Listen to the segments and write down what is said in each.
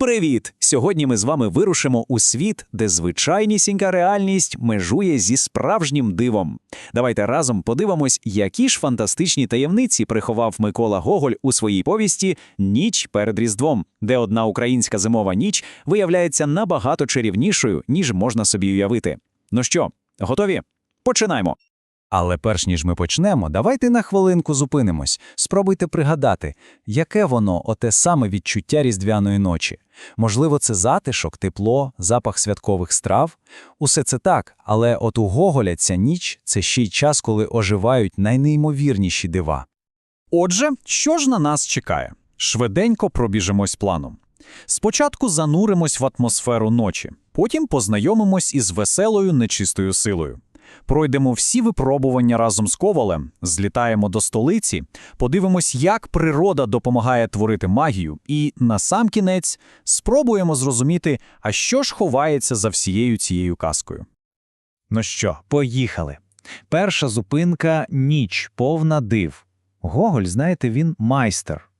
Привіт! Сьогодні ми з вами вирушимо у світ, де звичайнісінька реальність межує зі справжнім дивом. Давайте разом подивимось, які ж фантастичні таємниці приховав Микола Гоголь у своїй повісті Ніч перед Різдвом, де одна українська зимова ніч виявляється набагато чарівнішою, ніж можна собі уявити. Ну що, готові? Починаємо. Але перш ніж ми почнемо, давайте на хвилинку зупинимось. Спробуйте пригадати, яке воно оте саме відчуття різдвяної ночі. Можливо, це затишок, тепло, запах святкових страв. Усе це так, але от у Гоголя ця ніч це ще й час, коли оживають найнеймовірніші дива. Отже, що ж на нас чекає? Швиденько пробіжимось планом. Спочатку зануримось в атмосферу ночі, потім познайомимось із веселою нечистою силою. Пройдемо всі випробування разом з ковалем, злітаємо до столиці, подивимось, як природа допомагає творити магію, і насамкінець спробуємо зрозуміти, а що ж ховається за всією цією казкою. Ну що, поїхали. Перша зупинка ніч, повна див. Гоголь, знаєте, він майстер.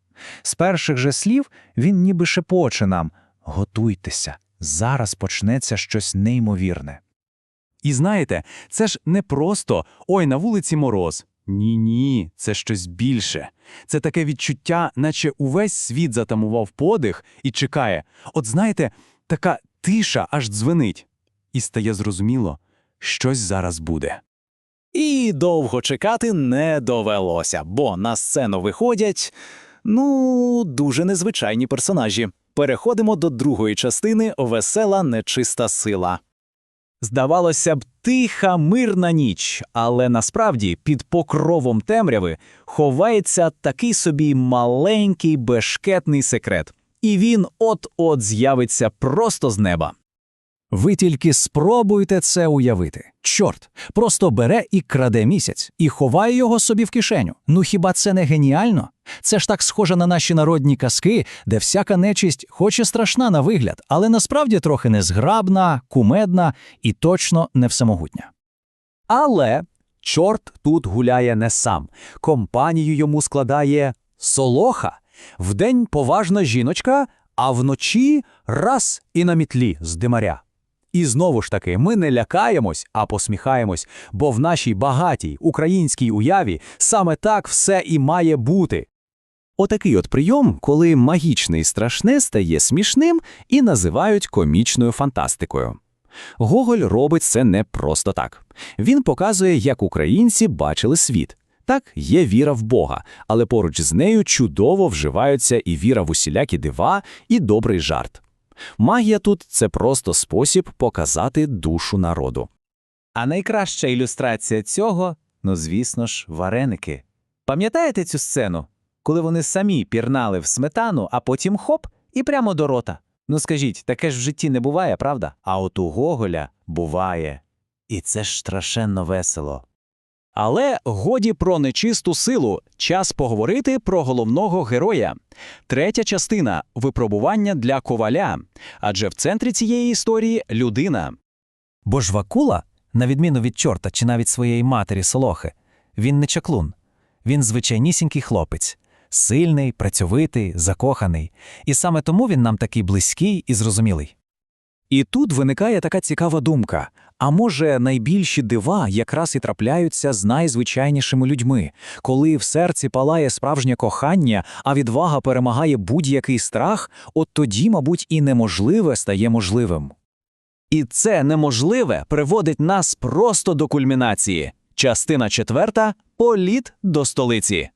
З перших же слів він ніби шепоче нам готуйтеся, зараз почнеться щось неймовірне. І знаєте, це ж не просто ой, на вулиці мороз. Ні, ні, це щось більше. Це таке відчуття, наче увесь світ затамував подих і чекає. От знаєте, така тиша аж дзвенить. І стає зрозуміло, щось зараз буде. І довго чекати не довелося, бо на сцену виходять, ну, дуже незвичайні персонажі. Переходимо до другої частини Весела нечиста сила. Здавалося б, тиха, мирна ніч, але насправді під покровом темряви ховається такий собі маленький бешкетний секрет. І він от-от з'явиться просто з неба. Ви тільки спробуйте це уявити. Чорт, просто бере і краде місяць, і ховає його собі в кишеню. Ну хіба це не геніально? Це ж так схоже на наші народні казки, де всяка нечисть хоч і страшна на вигляд, але насправді трохи незграбна, кумедна і точно не всемогутня. Але чорт тут гуляє не сам. Компанію йому складає солоха. Вдень поважна жіночка, а вночі раз і на мітлі з димаря. І знову ж таки, ми не лякаємось, а посміхаємось, бо в нашій багатій українській уяві саме так все і має бути. Отакий от прийом, коли магічне і страшне стає смішним і називають комічною фантастикою. Гоголь робить це не просто так. Він показує, як українці бачили світ. Так, є віра в Бога, але поруч з нею чудово вживаються і віра в усілякі дива, і добрий жарт. Магія тут це просто спосіб показати душу народу. А найкраща ілюстрація цього, ну звісно ж, вареники. Пам'ятаєте цю сцену, коли вони самі пірнали в сметану, а потім хоп і прямо до рота? Ну скажіть, таке ж в житті не буває, правда? А от у Гоголя буває. І це ж страшенно весело. Але годі про нечисту силу, час поговорити про головного героя. Третя частина випробування для коваля. Адже в центрі цієї історії людина. Бо ж Вакула, на відміну від чорта чи навіть своєї матері Солохи, він не чаклун. Він звичайнісінький хлопець, сильний, працьовитий, закоханий. І саме тому він нам такий близький і зрозумілий. І тут виникає така цікава думка: а може, найбільші дива якраз і трапляються з найзвичайнішими людьми, коли в серці палає справжнє кохання, а відвага перемагає будь-який страх, от тоді, мабуть, і неможливе стає можливим. І це неможливе приводить нас просто до кульмінації. Частина четверта політ до столиці.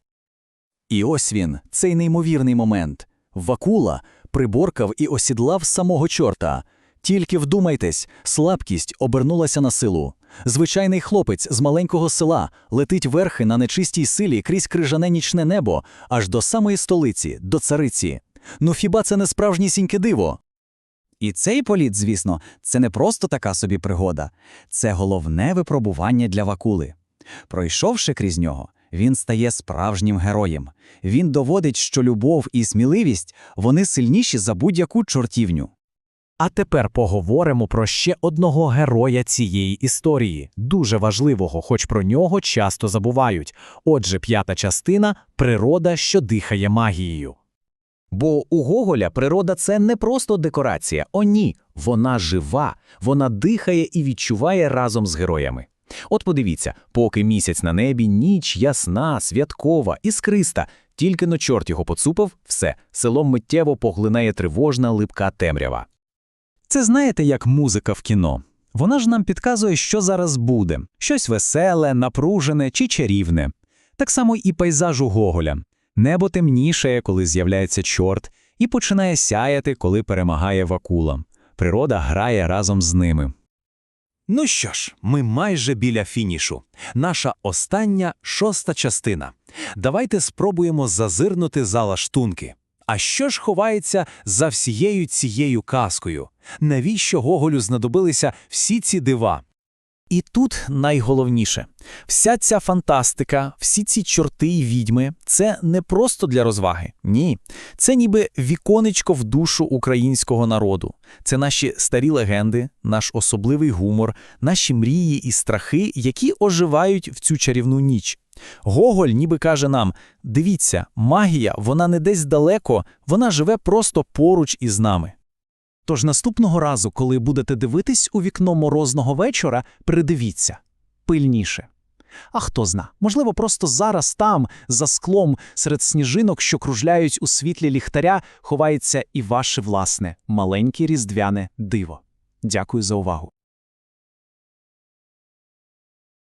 І ось він, цей неймовірний момент. Вакула приборкав і осідлав самого чорта. Тільки вдумайтесь, слабкість обернулася на силу. Звичайний хлопець з маленького села летить верхи на нечистій силі крізь крижане нічне небо, аж до самої столиці, до цариці. Ну хіба це не справжнісіньке диво? І цей політ, звісно, це не просто така собі пригода, це головне випробування для Вакули. Пройшовши крізь нього, він стає справжнім героєм. Він доводить, що любов і сміливість вони сильніші за будь-яку чортівню. А тепер поговоримо про ще одного героя цієї історії, дуже важливого, хоч про нього часто забувають. Отже, п'ята частина природа, що дихає магією. Бо у Гоголя природа це не просто декорація. О, ні, вона жива, вона дихає і відчуває разом з героями. От подивіться, поки місяць на небі, ніч ясна, святкова, іскриста, тільки но чорт його поцупив, все, село миттєво поглинає тривожна липка темрява. Це знаєте, як музика в кіно. Вона ж нам підказує, що зараз буде: щось веселе, напружене чи чарівне. Так само і пейзаж у Гоголя. Небо темнішає, коли з'являється чорт, і починає сяяти, коли перемагає вакула. Природа грає разом з ними. Ну що ж, ми майже біля фінішу. Наша остання шоста частина. Давайте спробуємо зазирнути за лаштунки. А що ж ховається за всією цією казкою? Навіщо Гоголю знадобилися всі ці дива? І тут найголовніше: вся ця фантастика, всі ці чорти й відьми це не просто для розваги. Ні, це ніби віконечко в душу українського народу. Це наші старі легенди, наш особливий гумор, наші мрії і страхи, які оживають в цю чарівну ніч. Гоголь ніби каже нам: дивіться, магія, вона не десь далеко, вона живе просто поруч із нами. Тож наступного разу, коли будете дивитись у вікно морозного вечора, придивіться пильніше. А хто зна, можливо, просто зараз там, за склом, серед сніжинок, що кружляють у світлі ліхтаря, ховається і ваше власне маленьке різдвяне диво. Дякую за увагу.